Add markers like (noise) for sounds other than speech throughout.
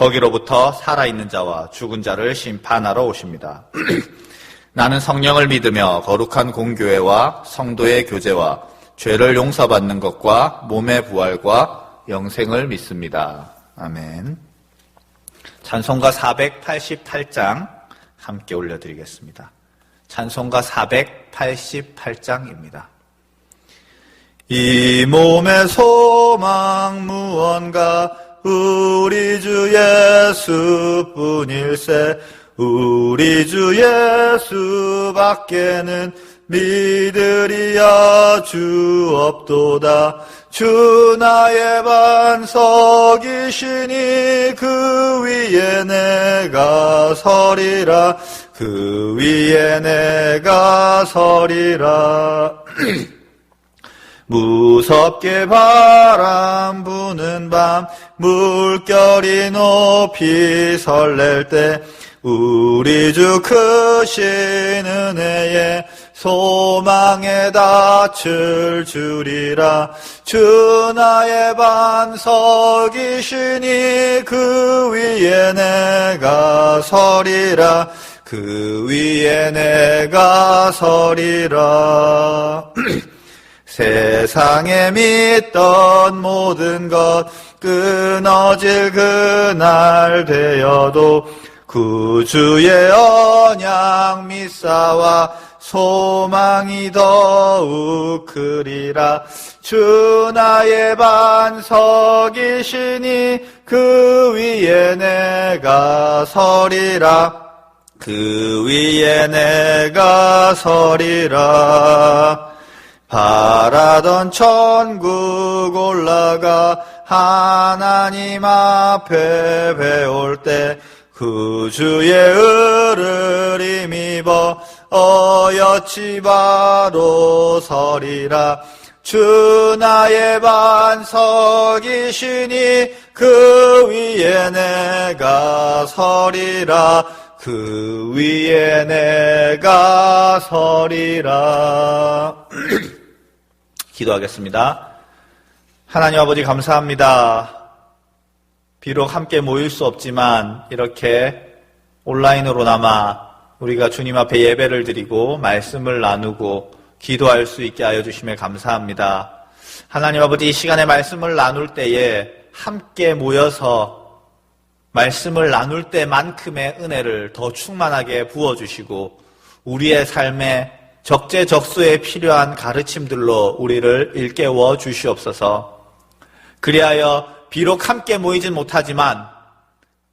거기로부터 살아있는 자와 죽은 자를 심판하러 오십니다. (clears throat) 나는 성령을 믿으며 거룩한 공교회와 성도의 교제와 죄를 용서받는 것과 몸의 부활과 영생을 믿습니다. 아멘. 찬송가 488장 함께 올려드리겠습니다. 찬송가 488장입니다. 이 몸의 소망 무언가 우리 주 예수뿐일세 우리 주 예수밖에는 믿으리야 주 없도다. 주 나의 반석이시니 그 위에 내가 서리라. 그 위에 내가 서리라 (clears throat) 무섭게 바람 부는 밤 물결이 높이 설렐 때 우리 주 크신 은혜에 소망에 닿을 줄이라. 주 나의 반석이시니 그 위에 내가 서리라. 그 위에 내가 서리라 (clears throat) 세상에 믿던 모든 것 끊어질 그날 되어도 구주의 언약 미사와 소망이 더욱 크리라. 주 나의 반석이시니 그 위에 내가 서리라. 그 위에 내가 서리라 바라던 천국 올라가 하나님 앞에 배울 때 구주의 을을 힘입어 어여치 바로 서리라. 주 나의 반석이시니 그 위에 내가 서리라. 그 위에 내가 서리라 기도하겠습니다. 하나님 아버지 감사합니다. 비록 함께 모일 수 없지만 이렇게 온라인으로나마 우리가 주님 앞에 예배를 드리고 말씀을 나누고 기도할 수 있게 하여 주심에 감사합니다. 하나님 아버지 이 시간에 말씀을 나눌 때에 함께 모여서 말씀을 나눌 때만큼의 은혜를 더 충만하게 부어주시고 우리의 삶에 적재적소에 필요한 가르침들로 우리를 일깨워 주시옵소서. 그리하여 비록 함께 모이진 못하지만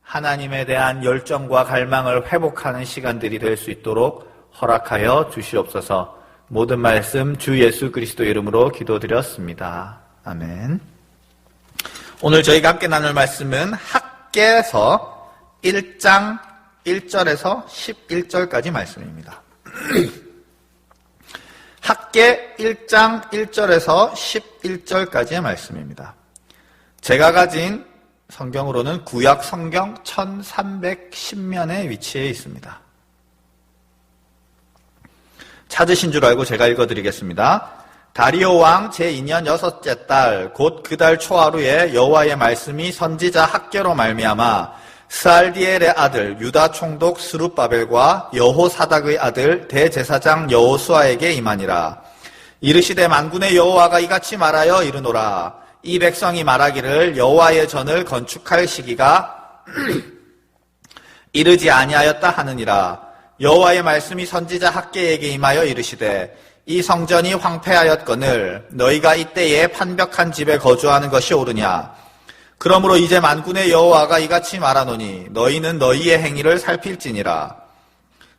하나님에 대한 열정과 갈망을 회복하는 시간들이 될 수 있도록 허락하여 주시옵소서. 모든 말씀 주 예수 그리스도 이름으로 기도드렸습니다. 아멘. 오늘 저희가 함께 나눌 말씀은 학계서 1장 1절에서 11절까지 말씀입니다. (clears throat) 학계 1장 1절에서 11절까지의 말씀입니다. 제가 가진 성경으로는 구약 성경 1310면에 위치해 있습니다. 찾으신 줄 알고 제가 읽어드리겠습니다. 다리오 왕 제2년 여섯째 달 곧 그 달 초하루에 여호와의 말씀이 선지자 학계로 말미암아 스알디엘의 아들 유다 총독 스룹바벨과 여호사닥의 아들 대제사장 여호수아에게 임하니라. 이르시되 만군의 여호와가 이같이 말하여 이르노라. 이 백성이 말하기를 여호와의 전을 건축할 시기가 (clears throat) 이르지 아니하였다 하느니라. 여호와의 말씀이 선지자 학계에게 임하여 이르시되 이 성전이 황폐하였거늘 너희가 이때에 판벽한 집에 거주하는 것이 옳으냐 그러므로 이제 만군의 여호와가 이같이 말하노니 너희는 너희의 행위를 살필지니라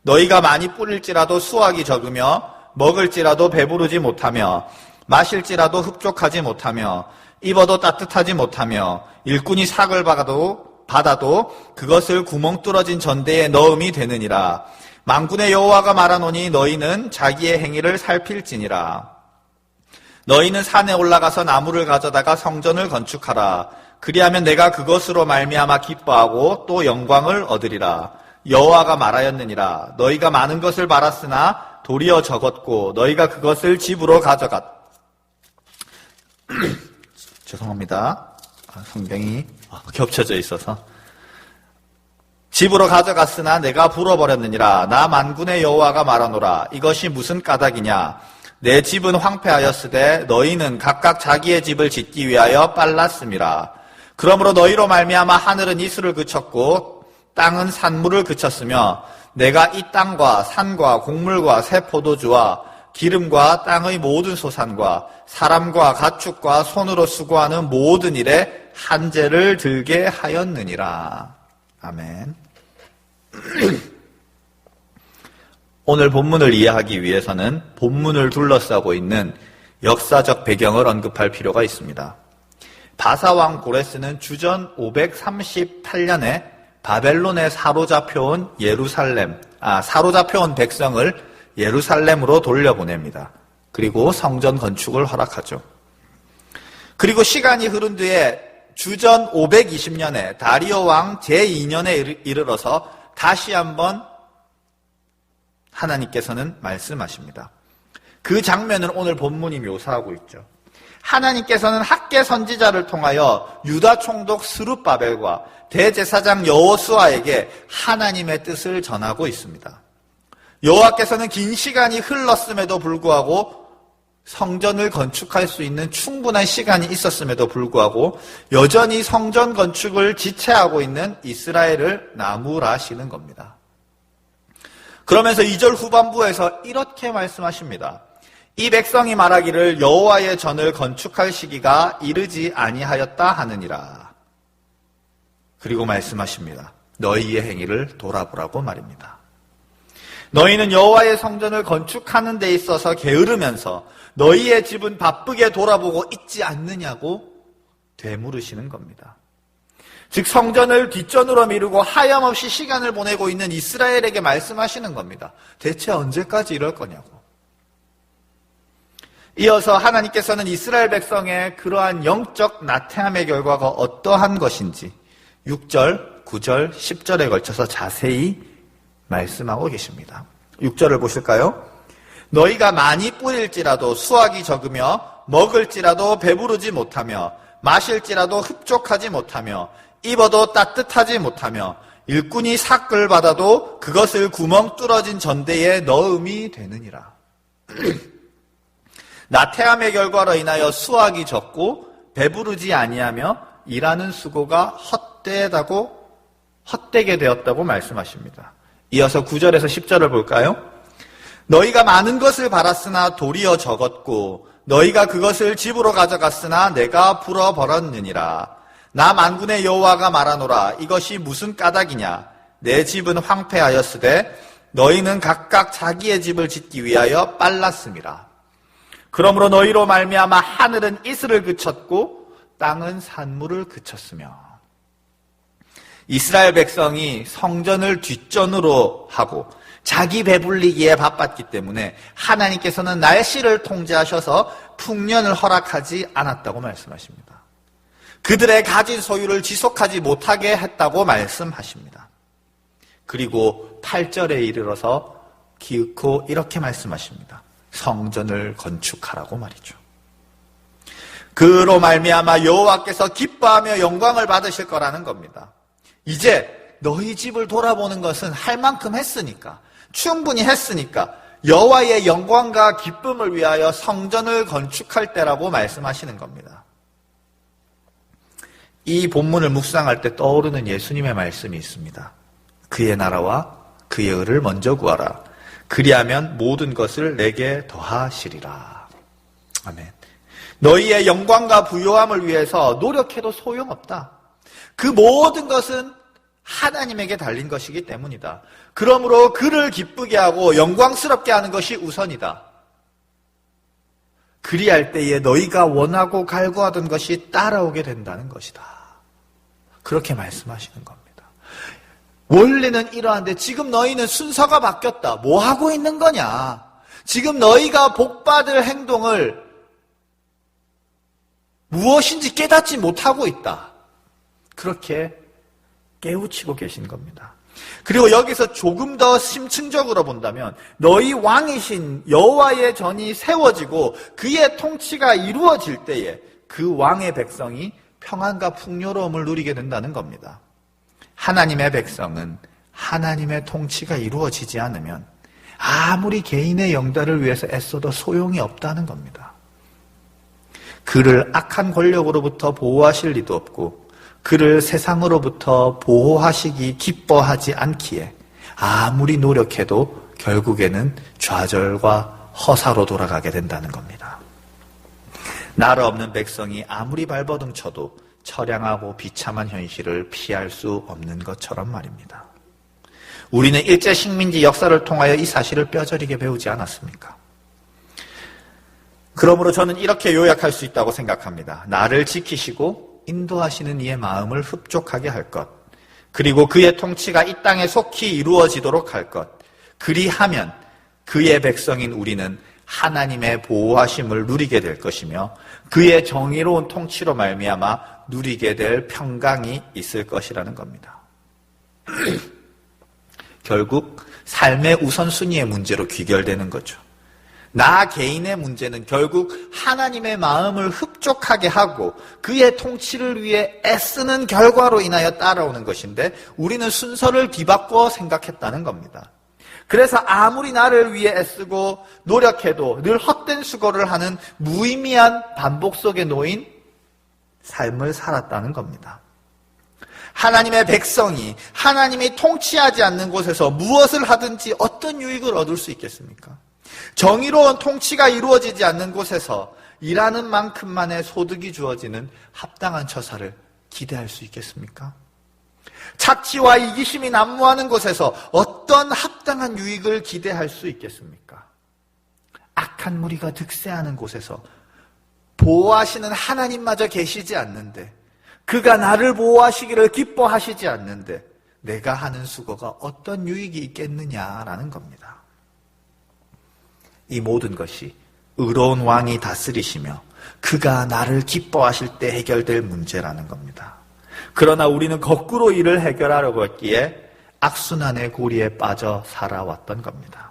너희가 많이 뿌릴지라도 수확이 적으며 먹을지라도 배부르지 못하며 마실지라도 흡족하지 못하며 입어도 따뜻하지 못하며 일꾼이 삭을 박아도 받아도 그것을 구멍 뚫어진 전대에 넣음이 되느니라. 망군의 여호와가 말하노니 너희는 자기의 행위를 살필지니라. 너희는 산에 올라가서 나무를 가져다가 성전을 건축하라. 그리하면 내가 그것으로 말미암아 기뻐하고 또 영광을 얻으리라. 여호와가 말하였느니라. 너희가 많은 것을 바랐으나 도리어 적었고 너희가 그것을 집으로 가져갔. (clears throat) 죄송합니다. 아, 성경이 겹쳐져 있어서. 집으로 가져갔으나 내가 불어버렸느니라. 나 만군의 여호와가 말하노라. 이것이 무슨 까닭이냐? 내 집은 황폐하였으되 너희는 각각 자기의 집을 짓기 위하여 빨랐음이라. 그러므로 너희로 말미암아 하늘은 이슬을 그쳤고 땅은 산물을 그쳤으며 내가 이 땅과 산과 곡물과 새 포도주와 기름과 땅의 모든 소산과 사람과 가축과 손으로 수고하는 모든 일에 한재를 들게 하였느니라. 아멘. (clears throat) 오늘 본문을 이해하기 위해서는 본문을 둘러싸고 있는 역사적 배경을 언급할 필요가 있습니다. 바사왕 고레스는 주전 538년에 바벨론에 사로잡혀온 예루살렘, 아, 사로잡혀온 백성을 예루살렘으로 돌려보냅니다. 그리고 성전 건축을 허락하죠. 그리고 시간이 흐른 뒤에 주전 520년에 다리오 왕 제2년에 이르러서 다시 한번 하나님께서는 말씀하십니다. 그 장면을 오늘 본문이 묘사하고 있죠. 하나님께서는 학계 선지자를 통하여 유다 총독 스룹바벨과 대제사장 여호수아에게 하나님의 뜻을 전하고 있습니다. 여호와께서는 긴 시간이 흘렀음에도 불구하고 성전을 건축할 수 있는 충분한 시간이 있었음에도 불구하고 여전히 성전 건축을 지체하고 있는 이스라엘을 나무라시는 겁니다. 그러면서 2절 후반부에서 이렇게 말씀하십니다. 이 백성이 말하기를 여호와의 전을 건축할 시기가 이르지 아니하였다 하느니라. 그리고 말씀하십니다. 너희의 행위를 돌아보라고 말입니다. 너희는 여호와의 성전을 건축하는 데 있어서 게으르면서 너희의 집은 바쁘게 돌아보고 있지 않느냐고 되물으시는 겁니다. 즉 성전을 뒷전으로 미루고 하염없이 시간을 보내고 있는 이스라엘에게 말씀하시는 겁니다. 대체 언제까지 이럴 거냐고. 이어서 하나님께서는 이스라엘 백성의 그러한 영적 나태함의 결과가 어떠한 것인지 6절, 9절, 10절에 걸쳐서 자세히 말씀하고 계십니다. 6절을 보실까요? 너희가 많이 뿌릴지라도 수확이 적으며 먹을지라도 배부르지 못하며 마실지라도 흡족하지 못하며 입어도 따뜻하지 못하며 일꾼이 삭을 받아도 그것을 구멍 뚫어진 전대에 넣음이 되느니라. (clears throat) 나태함의 결과로 인하여 수확이 적고 배부르지 아니하며 일하는 수고가 헛되다고 헛되게 되었다고 말씀하십니다. 이어서 9절에서 10절을 볼까요? 너희가 많은 것을 바랐으나 도리어 적었고 너희가 그것을 집으로 가져갔으나 내가 불어 버렸느니라. 나 만군의 여호와가 말하노라 이것이 무슨 까닭이냐 내 집은 황폐하였으되 너희는 각각 자기의 집을 짓기 위하여 빨랐습니다. 그러므로 너희로 말미암아 하늘은 이슬을 그쳤고 땅은 산물을 그쳤으며 이스라엘 백성이 성전을 뒷전으로 하고 자기 배불리기에 바빴기 때문에 하나님께서는 날씨를 통제하셔서 풍년을 허락하지 않았다고 말씀하십니다. 그들의 가진 소유를 지속하지 못하게 했다고 말씀하십니다. 그리고 8절에 이르러서 기윽고 이렇게 말씀하십니다. 성전을 건축하라고 말이죠. 그로 말미암아 여호와께서 기뻐하며 영광을 받으실 거라는 겁니다. 이제 너희 집을 돌아보는 것은 할 만큼 했으니까 충분히 했으니까 여호와의 영광과 기쁨을 위하여 성전을 건축할 때라고 말씀하시는 겁니다. 이 본문을 묵상할 때 떠오르는 예수님의 말씀이 있습니다. 그의 나라와 그의 의를 먼저 구하라. 그리하면 모든 것을 내게 더하시리라. 아멘. 너희의 영광과 부요함을 위해서 노력해도 소용없다. 그 모든 것은 하나님에게 달린 것이기 때문이다. 그러므로 그를 기쁘게 하고 영광스럽게 하는 것이 우선이다. 그리할 때에 너희가 원하고 갈구하던 것이 따라오게 된다는 것이다. 그렇게 말씀하시는 겁니다. 원래는 이러한데 지금 너희는 순서가 바뀌었다. 뭐 하고 있는 거냐? 지금 너희가 복받을 행동을 무엇인지 깨닫지 못하고 있다. 그렇게 깨우치고 계신 겁니다. 그리고 여기서 조금 더 심층적으로 본다면 너희 왕이신 여호와의 전이 세워지고 그의 통치가 이루어질 때에 그 왕의 백성이 평안과 풍요로움을 누리게 된다는 겁니다. 하나님의 백성은 하나님의 통치가 이루어지지 않으면 아무리 개인의 영달을 위해서 애써도 소용이 없다는 겁니다. 그를 악한 권력으로부터 보호하실 리도 없고 그를 세상으로부터 보호하시기 기뻐하지 않기에 아무리 노력해도 결국에는 좌절과 허사로 돌아가게 된다는 겁니다. 나라 없는 백성이 아무리 발버둥 쳐도 처량하고 비참한 현실을 피할 수 없는 것처럼 말입니다. 우리는 일제 식민지 역사를 통하여 이 사실을 뼈저리게 배우지 않았습니까? 그러므로 저는 이렇게 요약할 수 있다고 생각합니다. 나를 지키시고 인도하시는 이의 마음을 흡족하게 할 것. 그리고 그의 통치가 이 땅에 속히 이루어지도록 할 것. 그리하면 그의 백성인 우리는 하나님의 보호하심을 누리게 될 것이며 그의 정의로운 통치로 말미암아 누리게 될 평강이 있을 것이라는 겁니다. (clears throat) 결국 삶의 우선순위의 문제로 귀결되는 거죠. 나 개인의 문제는 결국 하나님의 마음을 흡족하게 하고 그의 통치를 위해 애쓰는 결과로 인하여 따라오는 것인데 우리는 순서를 뒤바꿔 생각했다는 겁니다. 그래서 아무리 나를 위해 애쓰고 노력해도 늘 헛된 수고를 하는 무의미한 반복 속에 놓인 삶을 살았다는 겁니다. 하나님의 백성이 하나님이 통치하지 않는 곳에서 무엇을 하든지 어떤 유익을 얻을 수 있겠습니까? 정의로운 통치가 이루어지지 않는 곳에서 일하는 만큼만의 소득이 주어지는 합당한 처사를 기대할 수 있겠습니까? 착취와 이기심이 난무하는 곳에서 어떤 합당한 유익을 기대할 수 있겠습니까? 악한 무리가 득세하는 곳에서 보호하시는 하나님마저 계시지 않는데 그가 나를 보호하시기를 기뻐하시지 않는데 내가 하는 수고가 어떤 유익이 있겠느냐라는 겁니다. 이 모든 것이 의로운 왕이 다스리시며 그가 나를 기뻐하실 때 해결될 문제라는 겁니다. 그러나 우리는 거꾸로 이를 해결하려고 했기에 악순환의 고리에 빠져 살아왔던 겁니다.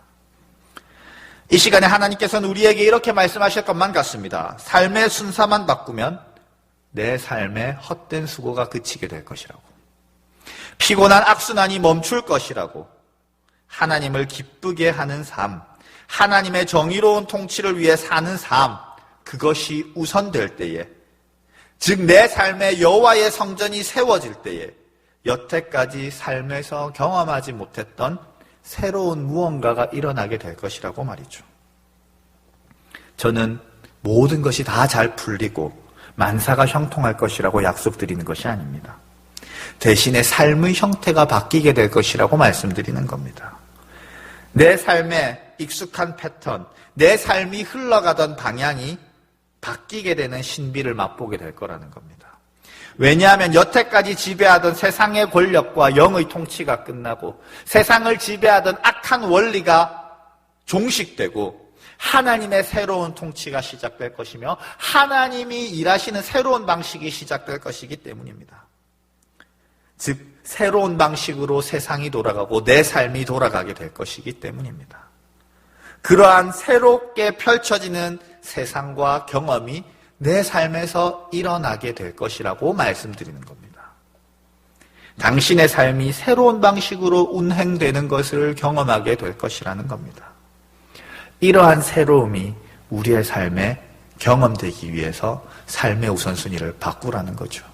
이 시간에 하나님께서는 우리에게 이렇게 말씀하실 것만 같습니다. 삶의 순서만 바꾸면 내 삶의 헛된 수고가 그치게 될 것이라고. 피곤한 악순환이 멈출 것이라고. 하나님을 기쁘게 하는 삶, 하나님의 정의로운 통치를 위해 사는 삶, 그것이 우선될 때에, 즉 내 삶의 여호와의 성전이 세워질 때에 여태까지 삶에서 경험하지 못했던 새로운 무언가가 일어나게 될 것이라고 말이죠. 저는 모든 것이 다 잘 풀리고 만사가 형통할 것이라고 약속드리는 것이 아닙니다. 대신에 삶의 형태가 바뀌게 될 것이라고 말씀드리는 겁니다. 내 삶에 익숙한 패턴, 내 삶이 흘러가던 방향이 바뀌게 되는 신비를 맛보게 될 거라는 겁니다. 왜냐하면 여태까지 지배하던 세상의 권력과 영의 통치가 끝나고 세상을 지배하던 악한 원리가 종식되고 하나님의 새로운 통치가 시작될 것이며 하나님이 일하시는 새로운 방식이 시작될 것이기 때문입니다. 즉, 새로운 방식으로 세상이 돌아가고 내 삶이 돌아가게 될 것이기 때문입니다. 그러한 새롭게 펼쳐지는 세상과 경험이 내 삶에서 일어나게 될 것이라고 말씀드리는 겁니다. 당신의 삶이 새로운 방식으로 운행되는 것을 경험하게 될 것이라는 겁니다. 이러한 새로움이 우리의 삶에 경험되기 위해서 삶의 우선순위를 바꾸라는 거죠.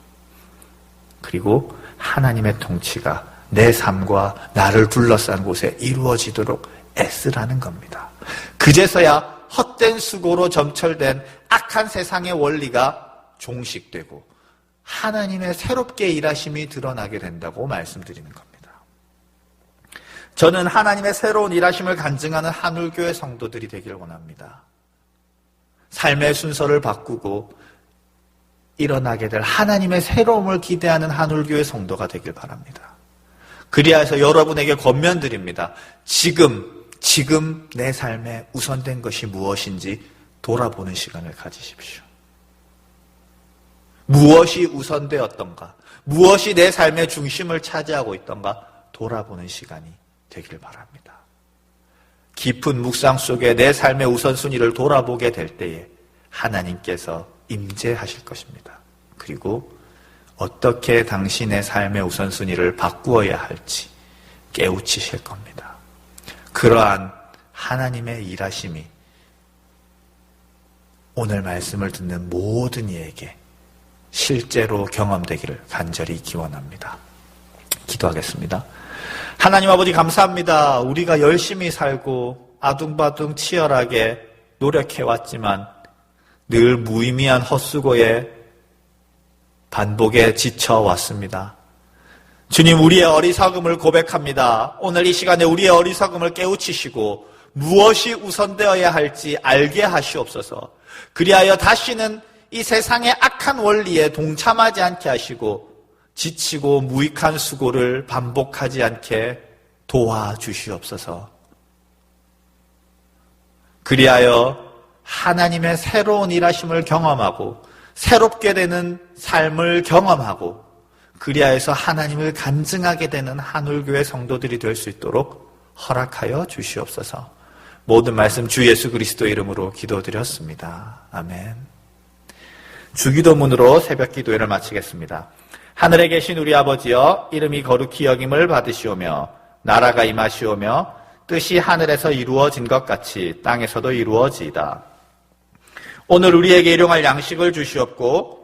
그리고 하나님의 통치가 내 삶과 나를 둘러싼 곳에 이루어지도록 애쓰라는 겁니다. 그제서야 헛된 수고로 점철된 악한 세상의 원리가 종식되고 하나님의 새롭게 일하심이 드러나게 된다고 말씀드리는 겁니다. 저는 하나님의 새로운 일하심을 간증하는 한울교회 성도들이 되길 원합니다. 삶의 순서를 바꾸고 일어나게 될 하나님의 새로움을 기대하는 한울교회 성도가 되길 바랍니다. 그리하여서 여러분에게 권면드립니다. 지금, 지금 내 삶에 우선된 것이 무엇인지 돌아보는 시간을 가지십시오. 무엇이 우선되었던가, 무엇이 내 삶의 중심을 차지하고 있던가 돌아보는 시간이 되길 바랍니다. 깊은 묵상 속에 내 삶의 우선순위를 돌아보게 될 때에 하나님께서 임재하실 것입니다. 그리고 어떻게 당신의 삶의 우선순위를 바꾸어야 할지 깨우치실 겁니다. 그러한 하나님의 일하심이 오늘 말씀을 듣는 모든 이에게 실제로 경험되기를 간절히 기원합니다. 기도하겠습니다. 하나님 아버지 감사합니다. 우리가 열심히 살고 아둥바둥 치열하게 노력해왔지만 늘 무의미한 헛수고에 반복에 지쳐왔습니다. 주님, 우리의 어리석음을 고백합니다. 오늘 이 시간에 우리의 어리석음을 깨우치시고 무엇이 우선되어야 할지 알게 하시옵소서. 그리하여 다시는 이 세상의 악한 원리에 동참하지 않게 하시고 지치고 무익한 수고를 반복하지 않게 도와주시옵소서. 그리하여 하나님의 새로운 일하심을 경험하고 새롭게 되는 삶을 경험하고 그리하여서 하나님을 간증하게 되는 한울교회 성도들이 될 수 있도록 허락하여 주시옵소서. 모든 말씀 주 예수 그리스도 이름으로 기도드렸습니다. 아멘. 주기도문으로 새벽 기도회를 마치겠습니다. 하늘에 계신 우리 아버지여 이름이 거룩히 여김을 받으시오며 나라가 임하시오며 뜻이 하늘에서 이루어진 것 같이 땅에서도 이루어지이다. 오늘 우리에게 일용할 양식을 주시옵고